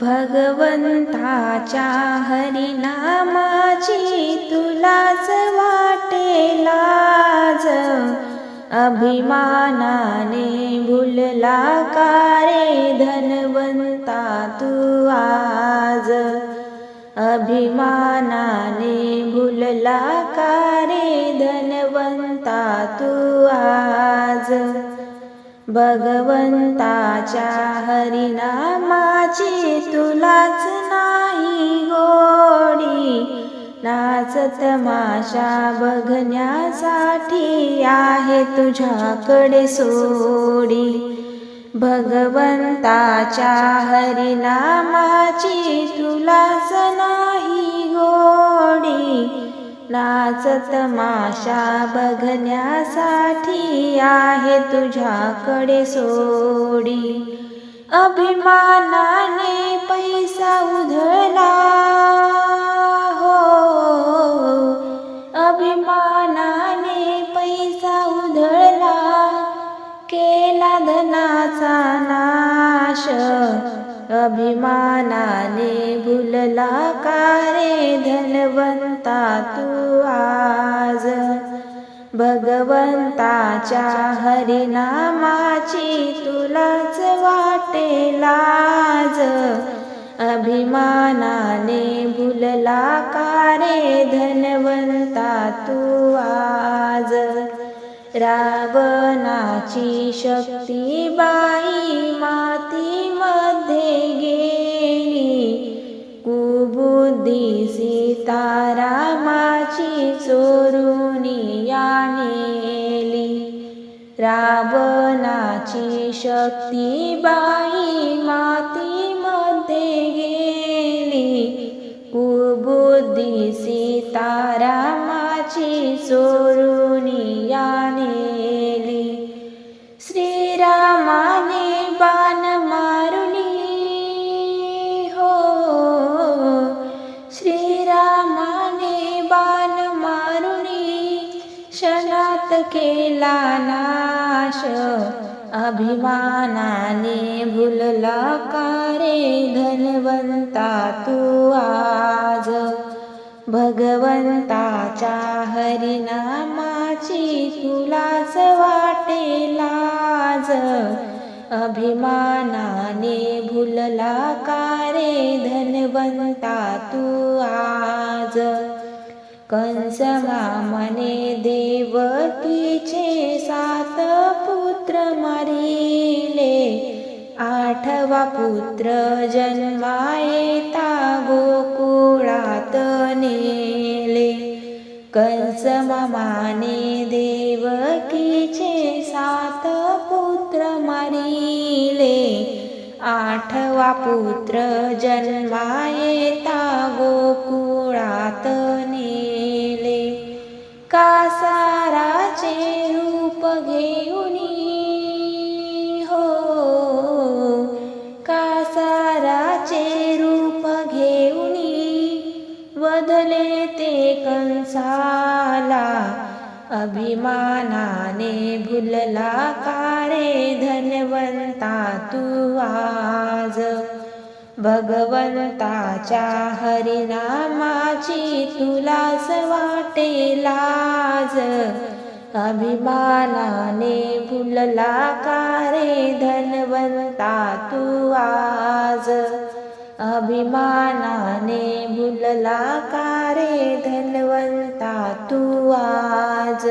भगवंताच्या हरिनामाची तुलाच वाटे लाज। अभिमानाने भुलला कारे धनवंता तू आज। अभिमानाने भुलला कारे धनवंता तू भगवंताच्या हरिनामाची तुलाच नाही गोडी. नाचत माशा बघण्यासाठी आहे तुझ्याकडे सोडी. भगवंताच्या हरिनामाची तुला गोडी नाचत माशा बघण्यासाठी आहे तुझ्याकडे सोडी. अभिमानाने पैसा उधळला. हो अभिमानाने पैसा उधळला. केला धनाचा नाश. अभिमानाने भुलला कारे धनवंता तू आज? भगवंताच्या हरिनामाची तुलाच वाटे लाज. अभिमानाने भुलला कारे धनवंता तू आज? रावणाची शक्ती बाई माती सीतारामाची चोरून यानेली रावणाची शक्ती बाई मातीमध्ये गेली. कुबुद्धी सीतारामाची चोरून यानेली केला नाश. अभिमानाने भुलला कारे धनवंता तू आज? भगवंताच्या हरिनामाची तुलाच वाटे लाज. अभिमानाने भुलला कारे धनवंता तू आज? कंस मामने देवकीचे सात पुत्र मारिले आठवा पुत्र जन्मायेता गोकुळात नेले। कंस मामाने देवकीचे सात पुत्र मारिले आठवा पुत्र जन्मायेता गोकुळात नेले कासाराचे रूप घेऊनी हो कासाराचे रूप घेऊनी वदले ते कंसाला अभिमानाने भुलला कारे धनवंता तू आज भगवंताच्या हरिनामाची तुलाच वाटे लाज। अभिमानाने भुलला कारे धनवंता तू आज। अभिमानाने भुलला कारे धनवंता तू आज